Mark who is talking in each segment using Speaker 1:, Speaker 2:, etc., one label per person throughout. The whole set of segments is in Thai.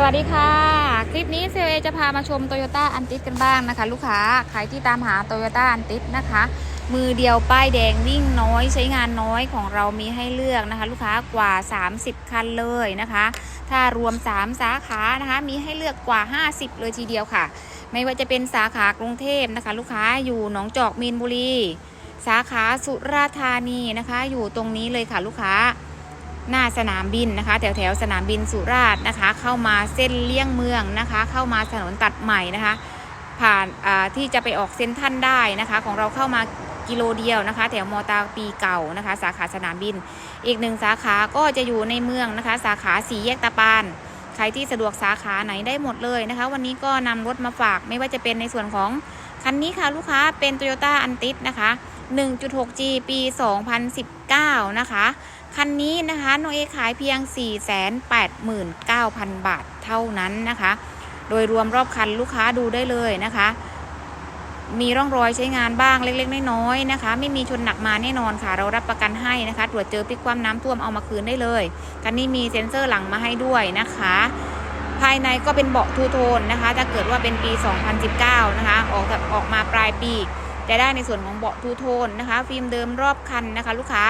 Speaker 1: สวัสดีค่ะ คลิปนี้เซลเอจะพามาชม Toyota a n t i s กันบ้างนะคะ ลูกค้าใครที่ตามหา Toyota a n t i s นะคะ มือเดียวป้ายแดงวิ่งน้อยใช้งานน้อยของเรามีให้เลือกนะคะ ลูกค้ากว่า 30 คันเลยนะคะ ถ้ารวม 3 สาขานะคะ มีให้เลือกกว่า 50 เลยทีเดียวค่ะ ไม่ว่าจะเป็นสาขากรุงเทพนะคะ ลูกค้าอยู่หนองจอกมีนบุรี สาขาสุราษฎร์ธานีนะคะ อยู่ตรงนี้เลยค่ะลูกค้า หน้าสนามบินนะคะ แถวแถวสนามบินสุราษฎร์นะคะ เข้ามาเส้นเลี่ยงเมืองนะคะ เข้ามาถนนตัดใหม่นะคะ ผ่านที่จะไปออกเซ็นทรันได้นะคะ ของเราเข้ามากิโลเดียวนะคะ แถวมอตาปีเก่านะคะ สาขาสนามบิน อีกหนึ่งสาขาก็จะอยู่ในเมืองนะคะ สาขาสีแยกตะปานใครที่สะดวกสาขาไหนได้หมดเลยนะคะ วันนี้ก็นำรถมาฝากไม่ว่าจะเป็นในส่วนของคันนี้ค่ะลูกค้าเป็น Toyota a n t i s นะคะ 1.6G ปี 2019 นะคะ คันนี้นะคะน้องเอขายเพียง 489,000 บาทเท่านั้นนะคะ โดยรวมรอบคันลูกค้าดูได้เลยนะคะ มีร่องรอยใช้งานบ้างเล็กๆ น้อยๆนะคะ ไม่มีชนหนักมาแน่นอนค่ะ เรารับประกันให้นะคะ ตรวจเจอพลิกคว่ำน้ำท่วมเอามาคืนได้เลย คันนี้มีเซ็นเซอร์หลังมาให้ด้วยนะคะ ภายในก็เป็นเบาะทูโทนนะคะ ถ้าเกิดว่าเป็นปี 2019 นะคะ ออกแบบออกมาปลายปี จะได้ในส่วนของเบาะทูโทนนะคะ ฟิล์มเดิมรอบคันนะคะ ลูกค้า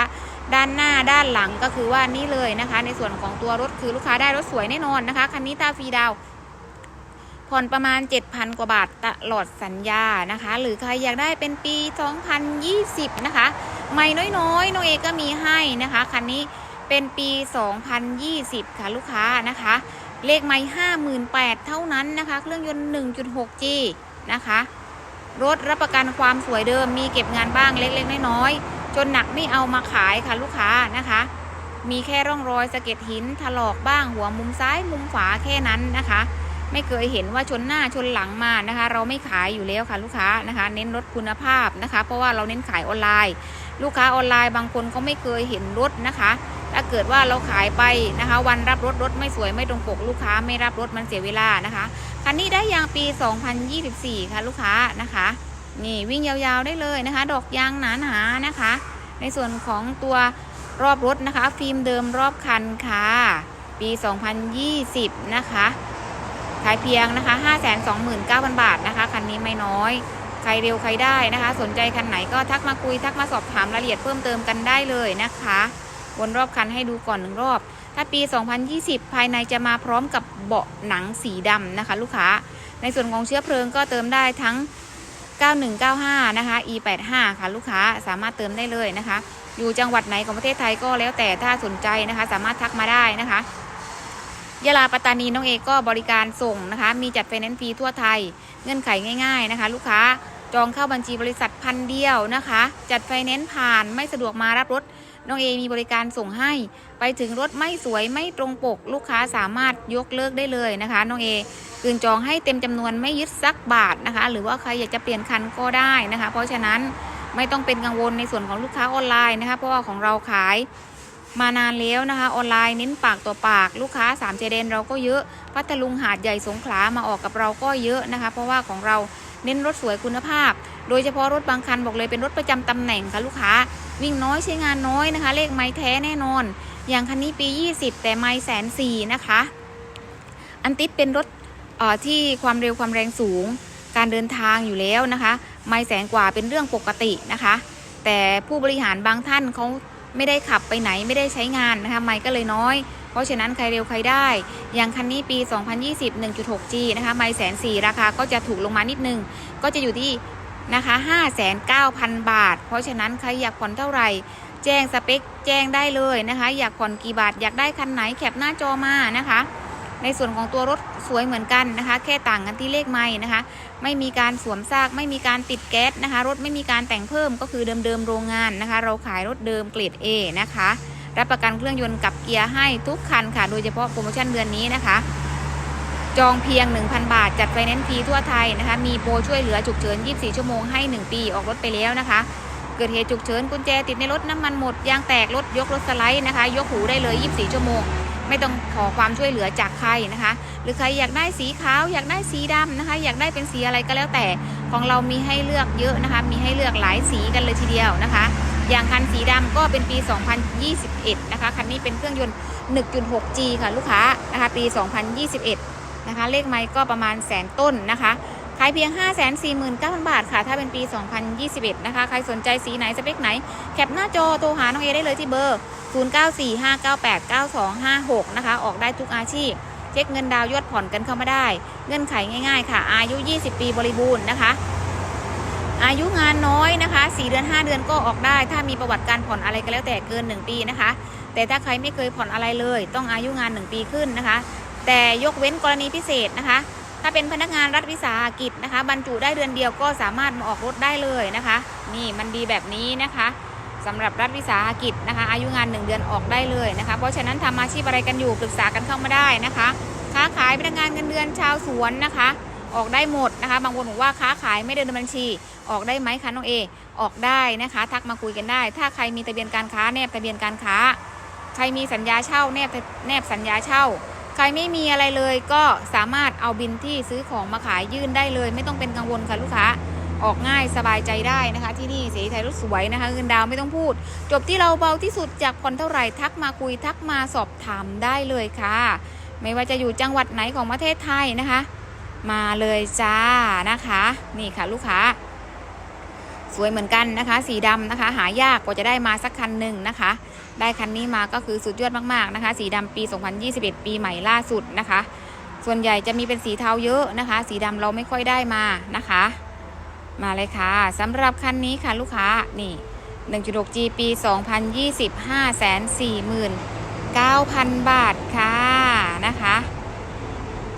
Speaker 1: ด้านหน้าด้านหลังก็คือว่านี่เลยนะคะ ในส่วนของตัวรถคือลูกค้าได้รถสวยแน่นอนนะคะคันนี้ตาฟรีดาวผ่อนประมาณ 7,000 กว่าบาทตลอดสัญญานะคะ หรือใครอยากได้เป็นปี 2020 นะคะ ไม่น้อยๆน้องเอก็มีให้นะคะคันนี้เป็นปี 2020 ค่ะลูกค้านะคะ เลขไม่ 58,000 เท่านั้นนะคะ เครื่องยนต์ 1.6G นะคะ รถรับประกันความสวยเดิม มีเก็บงานบ้างเล็กๆน้อยๆจนหนักไม่เอามาขายค่ะลูกค้านะคะ มีแค่ร่องรอยสะเก็ดหินถลอกบ้างหัวมุมซ้ายมุมขวาแค่นั้นนะคะ ไม่เคยเห็นว่าชนหน้าชนหลังมานะคะ เราไม่ขายอยู่แล้วค่ะลูกค้านะคะ เน้นรถคุณภาพนะคะ เพราะว่าเราเน้นขายออนไลน์ ลูกค้าออนไลน์บางคนก็ไม่เคยเห็นรถนะคะถ้าเกิดว่าเราขายไปนะคะ วันรับรถรถไม่สวยไม่ตรงปกลูกค้าไม่รับรถมันเสียเวลานะคะ คันนี้ได้ยางปี 2024 ค่ะลูกค้านะคะ นี่วิ่งยาวๆได้เลยนะคะ ดอกยางหนาๆนะคะ ในส่วนของตัวรอบรถนะคะ ฟิล์มเดิมรอบคันค่ะ ปี 2020 นะคะขายเพียงนะคะ 529,000 บาทนะคะ คันนี้ไม่น้อย ใครเร็วใครได้นะคะ สนใจคันไหนก็ทักมาคุยทักมาสอบถามรายละเอียดเพิ่มเติมกันได้เลยนะคะ วนรอบคันให้ดูก่อนหนึ่งรอบ ถ้าปี 2020 ภายในจะมาพร้อมกับเบาะหนังสีดำนะคะ ลูกค้า ในส่วนของเชื้อเพลิงก็เติมได้ทั้ง 9195 นะคะ E85 ค่ะ ลูกค้าสามารถเติมได้เลยนะคะ อยู่จังหวัดไหนของประเทศไทยก็แล้วแต่ถ้าสนใจนะคะ สามารถทักมาได้นะคะยะลาปัตตานีน้องเอกก็บริการส่งนะคะ มีจัดไฟแนนซ์ฟรีทั่วไทย เงื่อนไขง่ายๆนะคะ ลูกค้าจองเข้าบัญชีบริษัทพันเดียวนะคะ จัดไฟแนนซ์ผ่านไม่สะดวกมารับรถ น้องเอมีบริการส่งให้ ไปถึงรถไม่สวยไม่ตรงปก ลูกค้าสามารถยกเลิกได้เลยนะคะน้องเอคืนจองให้เต็มจำนวนไม่ยึดสักบาทนะคะ หรือว่าใครอยากจะเปลี่ยนคันก็ได้นะคะ เพราะฉะนั้นไม่ต้องเป็นกังวลในส่วนของลูกค้าออนไลน์นะคะ เพราะว่าของเราขายมานานแล้วนะคะ ออนไลน์เน้นปากต่อปาก ลูกค้าสามเจเดนเราก็เยอะ พัทลุงหาดใหญ่สงขลามาออกกับเราก็เยอะนะคะ เพราะว่าของเรา เน้นรถสวยคุณภาพ โดยเฉพาะรถบางคันบอกเลยเป็นรถประจำตำแหน่งค่ะลูกค้า วิ่งน้อยใช้งานน้อยนะคะ เลขไม้แท้แน่นอน อย่างคันนี้ปี 20 แต่ไม่แสนสี่นะคะ อันติดเป็นรถที่ความเร็วความแรงสูง การเดินทางอยู่แล้วนะคะ ไม่แสนกว่าเป็นเรื่องปกตินะคะ แต่ผู้บริหารบางท่านเขาไม่ได้ขับไปไหนไม่ได้ใช้งานนะคะ ไม่ก็เลยน้อย เพราะฉะนั้นใครเร็วใครได้ อย่างคันนี้ปี 2020 1.6G นะคะไม่แสนสี่ราคาก็จะถูกลงมานิดนึง ก็จะอยู่ที่นะคะ5,900 บาท เพราะฉะนั้นใครอยากผ่อนเท่าไหร่ แจ้งสเปคแจ้งได้เลยนะคะ อยากผ่อนกี่บาท อยากได้คันไหนแคปหน้าจอมานะคะ ในส่วนของตัวรถสวยเหมือนกันนะคะ แค่ต่างกันที่เลขไม้นะคะ ไม่มีการสวมซาก ไม่มีการติดแก๊สนะคะ รถไม่มีการแต่งเพิ่มก็คือเดิมๆโรงงานนะคะ เราขายรถเดิมเกรด A นะคะ รับประกันเครื่องยนต์กับเกียร์ให้ทุกคันค่ะ โดยเฉพาะโปรโมชั่นเดือนนี้นะคะ จองเพียง 1,000 บาท จัดไฟแนนซ์ฟรีทั่วไทยนะคะ มีโปรช่วยเหลือฉุกเฉิน 24 ชั่วโมงให้ 1 ปีออกรถไปแล้วนะคะ เกิดเหตุฉุกเฉินกุญแจติดในรถน้ำมันหมดยางแตกรถยกรถสไลด์นะคะ ยกหูได้เลย 24 ชั่วโมงไม่ต้องขอความช่วยเหลือจากใครนะคะ หรือใครอยากได้สีขาว อยากได้สีดำนะคะ อยากได้เป็นสีอะไรก็แล้วแต่ ของเรามีให้เลือกเยอะนะคะ มีให้เลือกหลายสีกันเลยทีเดียวนะคะ อย่างคันสีดำก็เป็นปี 2021 นะคะ คันนี้เป็นเครื่องยนต์ 1.6G ค่ะลูกค้านะคะ ปี 2021 นะคะ เลขไม้ก็ประมาณแสนต้นนะคะขายเพียง 5 4 9 0 0 0 บาทค่ะ ถ้าเป็นปี 2021 นะคะ ใครสนใจสีไหน สเปคไหน แคปหน้าจอโทรหาน้องเอได้เลยที่เบอร์ 0945989256 นะคะ ออกได้ทุกอาชีพ เช็คเงินดาวยอดผ่อนกันเข้ามาได้ เงื่อนไขง่าย ๆ ค่ะ อายุ 20 ปีบริบูรณ์นะคะ อายุงานน้อยนะคะ 4 เดือน 5 เดือนก็ออกได้ ถ้ามีประวัติการผ่อนอะไรก็แล้วแต่เกิน 1 ปีนะคะ แต่ถ้าใครไม่เคยผ่อนอะไรเลย ต้องอายุงาน 1 ปีขึ้นนะคะ แต่ยกเว้นกรณีพิเศษนะคะ ถ้าเป็นพนักงานรัฐวิสาหกิจนะคะ บรรจุได้เดือนเดียวก็สามารถมาออกรถได้เลยนะคะ นี่มันดีแบบนี้นะคะสำหรับรัฐวิสาหกิจนะคะ อายุงาน 1 เดือนออกได้เลยนะคะ เพราะฉะนั้นทำอาชีพอะไรกันอยู่ปรึกษากันเข้ามาได้นะคะ ค้าขายพนักงานเงินเดือนชาวสวนนะคะ ออกได้หมดนะคะ บางคนบอกว่าค้าขายไม่ได้เดินบัญชี ออกได้ไหมคะน้องเอ ออกได้นะคะ ทักมาคุยกันได้ ถ้าใครมีทะเบียนการค้าแนบทะเบียนการค้า ใครมีสัญญาเช่าแนบแนบสัญญาเช่า ใครไม่มีอะไรเลยก็สามารถเอาบินที่ซื้อของมาขายยื่นได้เลย ไม่ต้องเป็นกังวลค่ะลูกค้าออกง่ายสบายใจได้นะคะ ที่นี่เสรีไทยรถสวยนะคะเงินดาวไม่ต้องพูด จบที่เราเบาที่สุดจากผ่อนเท่าไหร่ทักมาคุยทักมาสอบถามได้เลยค่ะ ไม่ว่าจะอยู่จังหวัดไหนของประเทศไทยนะคะ มาเลยจ้านะคะ นี่ค่ะลูกค้า สวยเหมือนกันนะคะ สีดำนะคะ หายากกว่าจะได้มาสักคันหนึ่งนะคะ ได้คันนี้มาก็คือสุดยอดมากๆนะคะ สีดำปี 2021 ปีใหม่ล่าสุดนะคะ ส่วนใหญ่จะมีเป็นสีเทาเยอะนะคะ สีดำเราไม่ค่อยได้มานะคะ มาเลยค่ะสำหรับคันนี้ค่ะลูกค้านี่ 1.6G ปี 2020 549,000 บาทค่ะนะคะ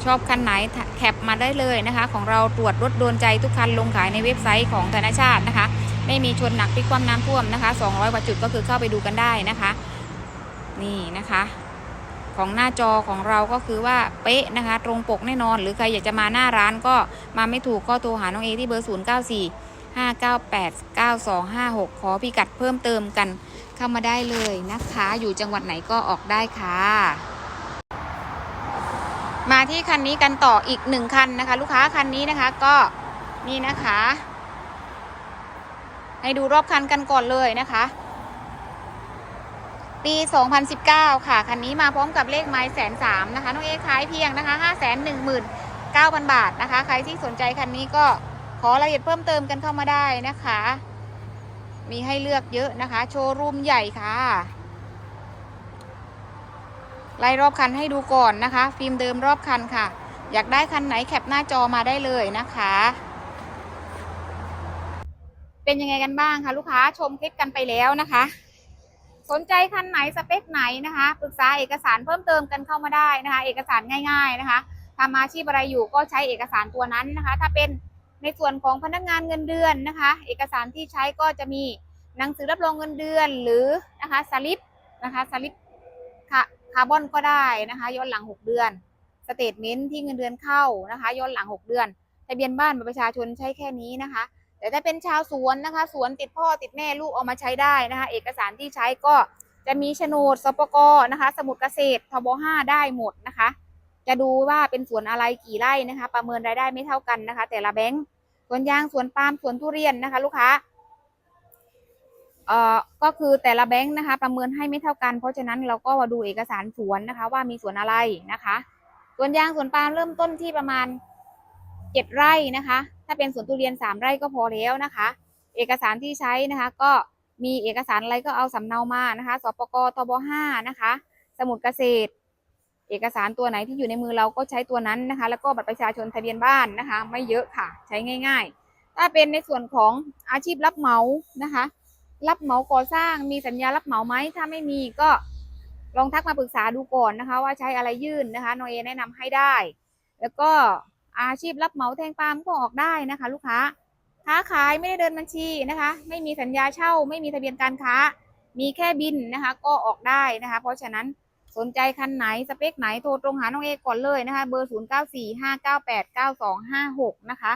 Speaker 1: ชอบคันไหนแคปมาได้เลยนะคะ ของเราตรวจรถโดนใจทุกคันลงขายในเว็บไซต์ของธนาชาตินะคะ ไม่มีชนหนักพลิกคว่ำน้ำท่วมนะคะ 200กว่าจุดก็คือเข้าไปดูกันได้นะคะ นี่นะคะของหน้าจอของเราก็คือว่าเป๊ะนะคะ ตรงปกแน่นอน หรือใครอยากจะมาหน้าร้านก็มาไม่ถูกก็โทรหาน้องเอที่เบอร์ 0 9 4 5 9 8 9 2 5 6 ขอพิกัดเพิ่มเติมกันเข้ามาได้เลยนะคะ อยู่จังหวัดไหนก็ออกได้ค่ะ มาที่คันนี้กันต่ออีกหนึ่งคันนะคะ ลูกค้าคันนี้นะคะก็นี่นะคะ ให้ดูรอบคันกันก่อนเลยนะคะ ปี 2019 ค่ะ คันนี้มาพร้อมกับเลขไม้แสนสามนะคะน้องเอขายเพียงนะคะ 5 1 9 0 0 0 บาทนะคะ ใครที่สนใจคันนี้ก็ขอรายละเอียดเพิ่มเติมกันเข้ามาได้นะคะ มีให้เลือกเยอะนะคะ โชว์รูมใหญ่ค่ะ ไล่รอบคันให้ดูก่อนนะคะ ฟิล์มเดิมรอบคันค่ะ อยากได้คันไหนแคปหน้าจอมาได้เลยนะคะ เป็นยังไงกันบ้างคะลูกค้าชมคลิปกันไปแล้วนะคะ สนใจคันไหนสเปคไหนนะคะปรึกษาเอกสารเพิ่มเติมกันเข้ามาได้นะคะ เอกสารง่าย ๆนะคะทำอาชีพอะไรอยู่ก็ใช้เอกสารตัวนั้นนะคะ ถ้าเป็นในส่วนของพนักงานเงินเดือนนะคะ เอกสารที่ใช้ก็จะมีหนังสือรับรองเงินเดือนหรือนะคะสลิปนะคะสลิปค่ะ คาร์บอนก็ได้นะคะ ย้อนหลัง 6 เดือนสเตทเมนต์ที่เงินเดือนเข้านะคะ ย้อนหลัง 6 เดือนทะเบียนบ้านบัตรประชาชนใช้แค่นี้นะคะ แต่ถ้าเป็นชาวสวนนะคะ สวนติดพ่อติดแม่ลูกเอามาใช้ได้นะคะ เอกสารที่ใช้ก็จะมีโฉนดสปกนะคะ สมุดเกษตรทบห้าได้หมดนะคะ จะดูว่าเป็นสวนอะไรกี่ไร่นะคะ ประเมินรายได้ไม่เท่ากันนะคะ แต่ละแบงค์สวนยางสวนปาล์มสวนทุเรียนนะคะ ลูกค้า เอ่อก็คือแต่ละแบงค์นะคะ ประเมินให้ไม่เท่ากัน เพราะฉะนั้นเราก็มาดูเอกสารสวนนะคะ ว่ามีสวนอะไรนะคะสวนยางสวนปาล์มเริ่มต้นที่ประมาณเจ็ดไร่นะคะ ถ้าเป็นสวนทุเรียนสามไร่ก็พอแล้วนะคะ เอกสารที่ใช้นะคะ ก็มีเอกสารอะไรก็เอาสำเนามานะคะ สปกทบห้านะคะ สมุดเกษตร เอกสารตัวไหนที่อยู่ในมือเราก็ใช้ตัวนั้นนะคะ แล้วก็บัตรประชาชนทะเบียนบ้านนะคะ ไม่เยอะค่ะ ใช้ง่าย ๆ ถ้าเป็นในส่วนของอาชีพรับเหมานะคะ รับเหมาก่อสร้าง มีสัญญารับเหมาไหมถ้าไม่มีก็ลองทักมาปรึกษาดูก่อนนะคะ ว่าใช้อะไรยื่นนะคะโนเอแนะนำให้ได้ แล้วก็อาชีพรับเหมาแทงปาล์มก็ออกได้นะคะ ลูกค้าค้าขายไม่ได้เดินบัญชีนะคะ ไม่มีสัญญาเช่า ไม่มีทะเบียนการค้า มีแค่บินนะคะ ก็ออกได้นะคะ เพราะฉะนั้นสนใจคันไหนสเปคไหนโทรตรงหาน้องเอก่อนเลยนะคะ เบอร์ 0 9 4 5 9 8 9 2 5 6 นะคะ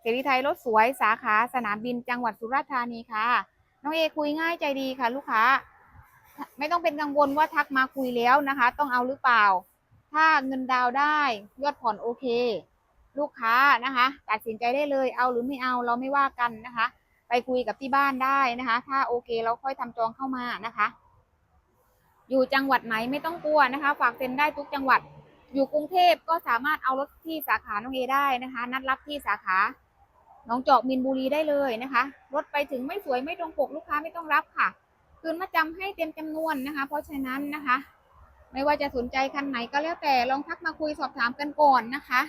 Speaker 1: เสรีไทยรถสวยสาขาสนามบินจังหวัดสุราษฎร์ธานีค่ะ น้องเอคุยง่ายใจดีค่ะ ลูกค้า ไม่ต้องเป็นกังวลว่าทักมาคุยแล้วนะคะ ต้องเอาหรือเปล่า ถ้าเงินดาวได้ ยอดผ่อนโอเค ลูกค้านะคะ ตัดสินใจได้เลยเอาหรือไม่เอาเราไม่ว่ากันนะคะ ไปคุยกับที่บ้านได้นะคะ ถ้าโอเคเราค่อยทำจองเข้ามานะคะ อยู่จังหวัดไหนไม่ต้องกลัวนะคะ ฝากเซ็นได้ทุกจังหวัดอยู่กรุงเทพก็สามารถเอารถที่สาขาน้องเอได้นะคะ นัดรับที่สาขา นองจอกมินบุรีได้เลยนะคะรถไปถึงไม่สวยไม่ตรงปกลูกค้าไม่ต้องรับค่ะ คืนมาจำให้เต็มจำนวนนะคะ เพราะฉะนั้นนะคะ ไม่ว่าจะสนใจคันไหนก็แล้วแต่ลองทักมาคุยสอบถามกันก่อนนะคะ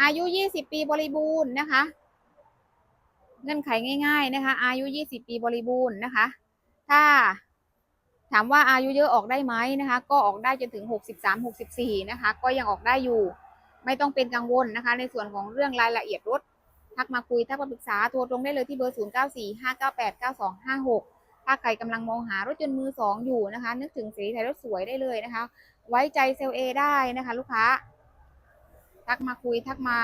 Speaker 1: อายุ 20 ปีบริบูรณ์นะคะเงื่อนไขง่าย ๆนะคะ อายุ 20 ปีบริบูรณ์นะคะ ถ้าถามว่าอายุเยอะออกได้ไหมนะคะ ก็ออกได้จนถึง 63 64 นะคะ ก็ยังออกได้อยู่ ไม่ต้องเป็นกังวลนะคะ ในส่วนของเรื่องรายละเอียดรถ ทักมาคุยทักมาปรึกษาโทรตรงได้เลยที่เบอร์ 0 9 4 5 9 8 9 2 5 6 ถ้าใครกำลังมองหารถยนต์มือสองอยู่นะคะ นึกถึงสีไทยรถสวยได้เลยนะคะ ไว้ใจเซลเอได้นะคะ ลูกค้า ทักมาคุยทักมา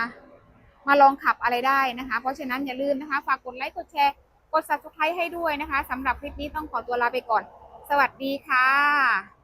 Speaker 1: มาลองขับอะไรได้นะคะ เพราะฉะนั้นอย่าลืมนะคะ ฝากกดไลค์กดแชร์กด subscribe ให้ด้วยนะคะสำหรับคลิปนี้ต้องขอตัวลาไปก่อน สวัสดีค่ะ